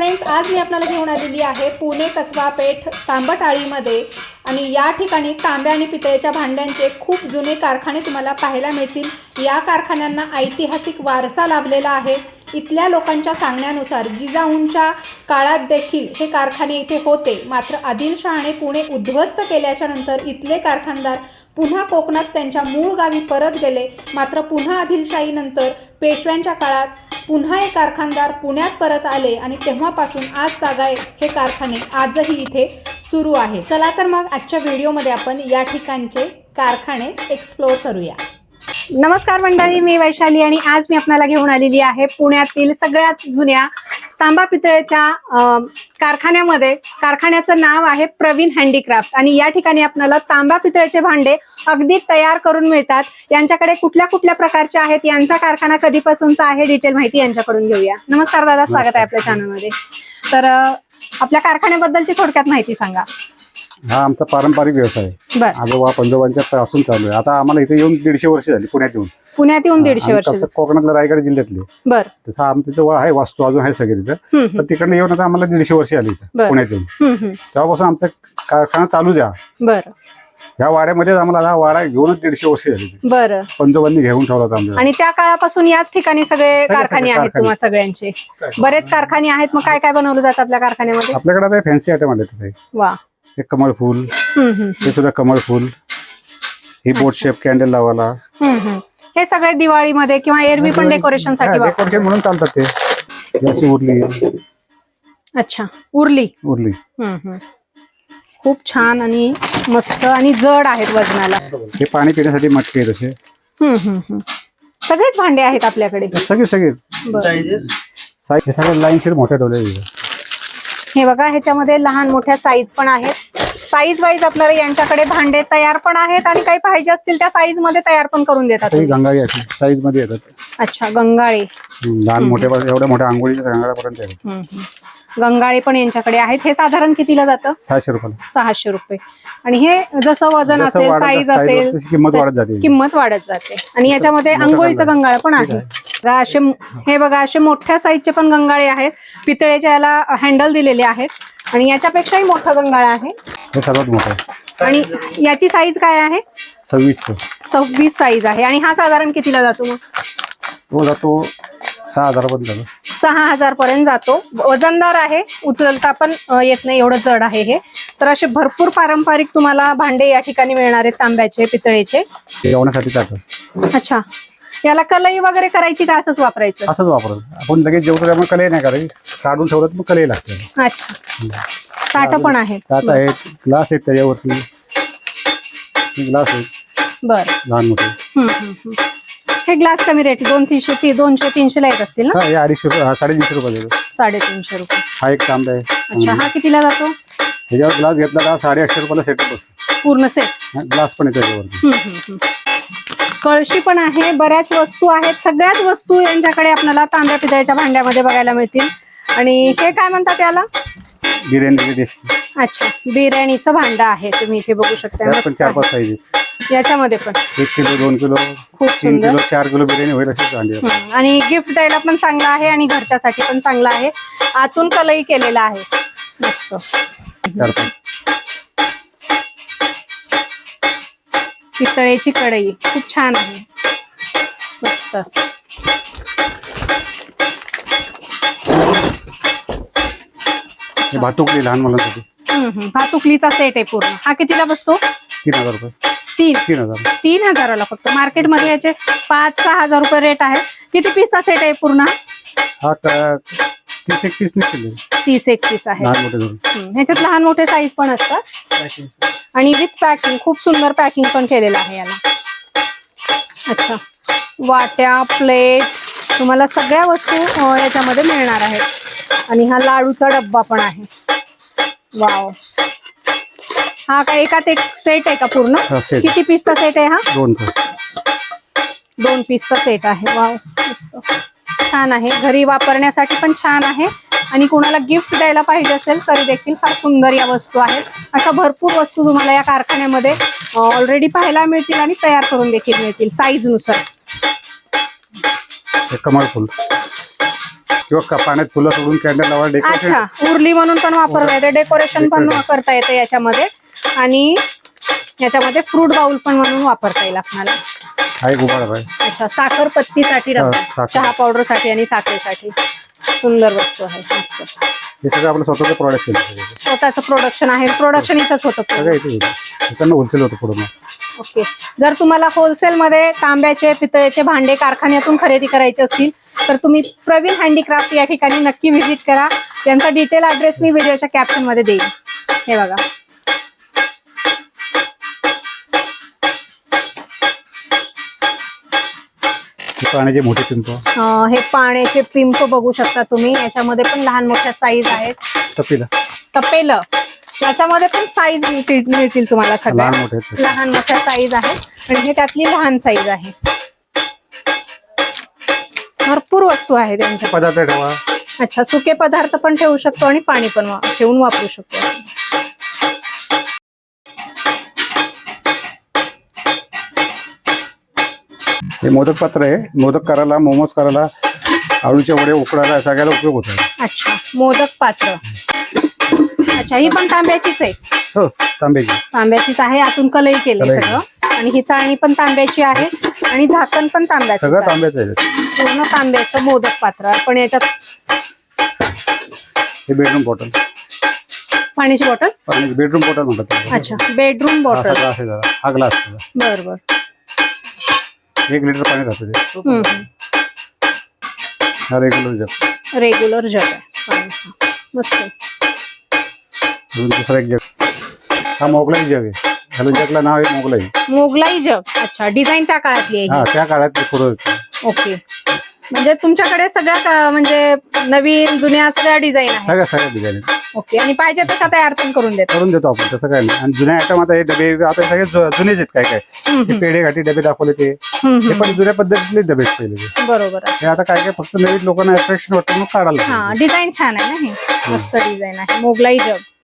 Friends आज मी आपल्याला घेऊन आलेली आहे पुणे कसबा पेठ तांबटाळीमध्ये. आणि या ठिकाणी तांब्या आणि पितळेच्या भांड्यांचे खूप जुने कारखाने तुम्हाला पाहायला मिळतील. या कारखान्यांना ऐतिहासिक वारसा लाभलेला आहे. इथल्या लोकांच्या सांगण्यानुसार जिजाऊंच्या काळात देखील हे कारखाने इथे होते. मात्र आदिलशहाने पुणे उद्ध्वस्त केल्याच्यानंतर इथले कारखानदार पुन्हा कोकणात त्यांच्या मूळ गावी परत गेले. मात्र पुन्हा आदिलशाहीनंतर पेशव्यांच्या काळात पुन्हा हे कारखानदार पुण्यात परत आले आणि तेव्हापासून आज तागाय हे कारखाने आजही इथे सुरू आहे. चला तर मग आजच्या व्हिडिओमध्ये आपण या ठिकाणचे कारखाने एक्सप्लोअर करूया. नमस्कार मंडळी मी वैशाली आणि आज मी आपल्याला घेऊन आलेली आहे पुण्यातील सगळ्यात जुन्या तांबा पितळेच्या कारखान्यामध्ये. कारखान्याचं नाव आहे प्रवीण हँडीक्राफ्ट आणि या ठिकाणी आपल्याला तांबा पितळेचे भांडे अगदी तयार करून मिळतात. यांच्याकडे कुठल्या कुठल्या प्रकारचे आहेत यांचा कारखाना कधीपासूनचा आहे डिटेल माहिती यांच्याकडून घेऊया. नमस्कार दादा स्वागत आहे आपल्या चॅनलमध्ये तर आपल्या कारखान्याबद्दलची थोडक्यात माहिती सांगा. हा आमचा पारंपरिक व्यवसाय आहे. बर. आजोबा पंजोबांच्या पासून चालू आहे. आता आम्हाला इथे येऊन दीडशे वर्ष झाली पुण्यात येऊन. पुण्यात येऊन दीडशे वर्ष तसं कोकणातल्या रायगड जिल्ह्यातले. बर. तसं आमच्या जवळ आहे वास्तू अजून आहे सगळे तिथं. पण तिकडनं येऊन आता आम्हाला दीडशे वर्ष आली इथं बरं. पुण्यात येऊन. हम्म, हम्म. तेव्हापासून आमचा कारखाना चालूच आहे बर. ह्या वाड्यामध्येच आम्हाला हा वाडा घेऊनच दीडशे वर्ष झाली इथे. बर. पंजोबांनी घेऊन ठेवला होता आमच्या आणि त्या काळापासून याच ठिकाणी सगळे सगळे कारखाने आहेत कारखाने. तुम्हा सगळ्यांचे. बरेच कारखाने आहेत मग काय काय बनवलं जातं आपल्या कारखान्यामध्ये? आपल्याकडे आता फॅन्सी आयटम आले तिथे. वा. हे कमळ फूल हे सुद्धा कमळ फूल. ही बोट शेप कॅन्डल हम्म. हे सगळे दिवाळीमध्ये किंवा एरवी पण डेकोरेशनसाठी डेकोरेशन म्हणून चालतात ते. ही अशी उरली. अच्छा उरली. उरली. हम्म, हम्म. खूप छान आणि मस्त आणि जड आहेत वजनाला. हे पाणी पिण्यासाठी मटके आहेत हम्म. सगळेच भांडे आहेत आपल्याकडे. सगळे सगळे. साईज हे सगळे लाईन शीट मोठे ठेवले. हे बघा ह्याच्यामध्ये लहान मोठ्या साईज पण आहेत. साईज वाईज आपल्याला यांच्याकडे भांडे तयार पण आहेत आणि काही पाहिजे असतील त्या साईजमध्ये तयार पण करून देतात गंगाळी साईजमध्ये येतात. अच्छा गंगाळे. हम्म, लहान मोठ्या एवढ्या मोठ्या आंघोळीच्या गंगाळ्यापर्यंत येतात. हम्म, हम्म. गंगाळे पण यांच्याकडे आहेत. हे साधारण कितीला जातं? सहाशे रुपयाला. सहाशे रुपये. आणि हे जसं वजन जसं असेल वाढत साईज size असेल तशी किंमत वाढत जाते. किंमत वाढत जाते. आणि याच्यामध्ये मोठं आंघोळीचं गंगाळ. गंगाळ पण आहे. बघा, असे हे बघा असे मोठ्या साईजचे पण गंगाळे आहेत. पितळेच्या याला हँडल दिलेले आहेत. आणि याच्यापेक्षाही मोठं गंगाळ आहे. हे सर्वात मोठं आहे. आणि याची साईज काय आहे? सव्वीसचं सव्वीस साईज आहे. आणि हा साधारण कितीला जातो मग? तो जातो सहा हजारापर्यंत जातो. सहा हजार पर्यंत जातो. वजनदार आहे. उचलता पण अ, येत नाही. एवढं जड आहे हे. तर असे भरपूर पारंपरिक तुम्हाला भांडे या ठिकाणी मिळणार आहेत तांब्याचे पितळेचे. जेवणासाठी टाकत अच्छा. याला कलई वगैरे करायची का असंच वापरायचं? असंच वापरत आपण लगेच जेवतो त्यामुळे कलई नाही करायची. काढून ठेवलं तर मग कलई लागते. अच्छा. ताट पण आहेत. त्यात आहेत ग्लास आहेत त्याच्यावरती. ग्लास आहेत. बर. लहान मोठे. हे ग्लास कमी रेट दोन तीनशे ती दोनशे तीनशे ला येत असतील ना? हा हे अडीचशे रुपये हा साडेतीनशे रुपये देतो साडेतीनशे रुपये. हा एक तांबा आहे. अच्छा हा कितीला जातो? ह्याच्यावर ग्लास घेतला का साडे आठशे रुपयाला सेट बसतो पूर्ण सेट ग्लास पण आहे त्याच्यावरती. हम्म, हम्म, हम्म. कळशी पण आहे बऱ्याच वस्तू आहेत सगळ्याच वस्तू यांच्याकडे आपल्याला तांब्या पितळेच्या भांड्यामध्ये बघायला मिळतील. आणि हे काय म्हणतात याला? बिर्याणीची डिश अच्छा बिर्याणीचं भांड आहे तुम्ही इथे बघू शकता त्यात पण मस्त चार आहे. पाच साईज आहेत. याच्यामध्ये पण. एक किलो दोन किलो खूप तीन सुंदर. किलो चार किलो बिर्याणी होईल आहेत. हम्म. आणि गिफ्ट द्यायला पण चांगला आहे आणि घरच्यासाठी पण चांगला आहे. आतून कलई केलेला आहे. मस्त. चार पाच पितळेची कढई. खूप छान आहे. मस्त. भातुकली लहान मुलांसाठी. हम्म, हम्म. हा तुकलीचा सेट आहे पूर्ण. हा कितीला बसतो? तीन हजार रुपये. तीन. तीन हजार. तीन हजाराला फक्त. मार्केटमध्ये याचे पाच सहा हजार रुपये रेट आहे. किती पीसचा सेट आहे पूर्ण? हा का तीस एक तीस निघतील. तीस एक पीस आहे. लहान मोठे धरून. हम्म. ह्याच्यात लहान मोठे साईज पण असतात. आणि विथ पॅकिंग खूप सुंदर पॅकिंग पण केलेलं आहे याला. अच्छा. वाट्या प्लेट तुम्हाला सगळ्या वस्तू याच्यामध्ये मिळणार आहेत. आणि हा लाडूचा डब्बा पण आहे. वाव. हा काय एकात एक सेट आहे का पूर्ण. किती पीसचा सेट आहे हा? दोन दोन पीसचा सेट आहे. वाव मस्त. छान आहे. घरी वापरण्यासाठी पण छान आहे. आणि कोणाला गिफ्ट द्यायला पाहिजे असेल तरी देखील फार सुंदर या वस्तू आहेत. अशा भरपूर वस्तू तुम्हाला या कारखान्यामध्ये ऑलरेडी पाहायला मिळतील आणि तयार करून देखील मिळतील साईजनुसार. हे कमळ फुल. किंवा पाण्यात फुलं सोडून कॅन्डल अच्छा उरली म्हणून पण वापरता येते डेकोरेशन पण करता येते याच्यामध्ये. आणि याच्यामध्ये फ्रूट बाउल पण म्हणून वापरता येईल आपल्याला. अच्छा साखर पत्तीसाठी. चहा पावडरसाठी आणि साखरेसाठी. सुंदर वस्तू आहे मस्त. हे सगळं आपलं स्वतःचं स्वतःचं प्रोडक्शन आहे प्रोडक्शन इथंच होतं पूर्ण. सगळं इथे होतं. त्यांना होलसेल होतं पुढं ओके जर तुम्हाला होलसेलमध्ये तांब्याचे पितळेचे भांडे कारखान्यातून खरेदी करायचे असतील तर तुम्ही प्रवीण हँडीक्राफ्ट या ठिकाणी नक्की व्हिजिट करा. त्यांचा डिटेल ॲड्रेस मी व्हिडिओच्या कॅप्शनमध्ये देईन. हे बघा. पाण्याचे मोठे पिंप. हे पाण्याचे पिंप बघू शकता तुम्ही. याच्यामध्ये पण लहान मोठ्या साईज आहेत. तपीला. तपेलं. याच्यामध्ये पण साईज मिळतील तुम्हाला सगळ्या. लहान मोठे आहेत. लहान मोठ्या साईज आहेत. आणि हे त्यातली लहान साईज आहे. भरपूर वस्तू आहे त्यांच्या पदार्थ ठेवा. अच्छा सुके पदार्थ पण ठेवू शकतो आणि पाणी पण वा- ठेवून वापरू शकतो. हे मोदक पात्र आहे मोदक करायला मोमोज करायला आळूचे वडे उकडायला सगळ्याला उपयोग होतो अच्छा मोदक पात्र अच्छा ही पण तांब्याचीच आहे हो तांब्याची तांब्याचीच आहे आतून कलई केली कलई. सगळं आणि ही चाळणी पण तांब्याची आहे आणि झाकण पण तांब्याचं सगळं तांब्याचं आहे पूर्ण तांब्याचं मोदक पात्र पण याच्यात हे बेडरूम बॉटल पाण्याची बॉटल बेडरूम बॉटल म्हणतात त्याला. अच्छा बेडरूम हा बॉटल सगळा आहे जरा हा ग्लास त्याचा. बर बर एक लिटर पाणी राहतं ते हा रेग्युलर जग. रेग्युलर जग आहे. पाण्याचं. मस्त. अजून दुसरा एक जग. हा मोगलाई जग आहे. ह्याला जगला नाव आहे मोगलाई. मोगलाई जग. अच्छा डिझाईन त्या काळातली आहे ही. त्या काळात ते पुढं ओके म्हणजे तुमच्याकडे सगळ्या का- म्हणजे नवीन जुन्या सगळ्या डिझाईन आहे सगळ्या सगळ्या डिझाईन ओके आणि पाहिजे तशा तयार पण करून देतो. करून देतो आपण तसं काय नाही. आणि जुन्या आयटम आता हे डबे आता सगळे जु- जुनेच आहेत काय काय? हे पेढे घाटी डबे दाखवले ते. हम्म, हे. पण जुन्या पद्धतीतले डबे आहेत पहिले. ते. बरोबर. आहे हे आता काय काय फक्त नवीन लोकांना अट्रॅक्शन वाटतं मग काढायला हा लागलं. डिझाईन छान आहे ना हे. मस्त डिझाईन आहे. मोगलाई जग.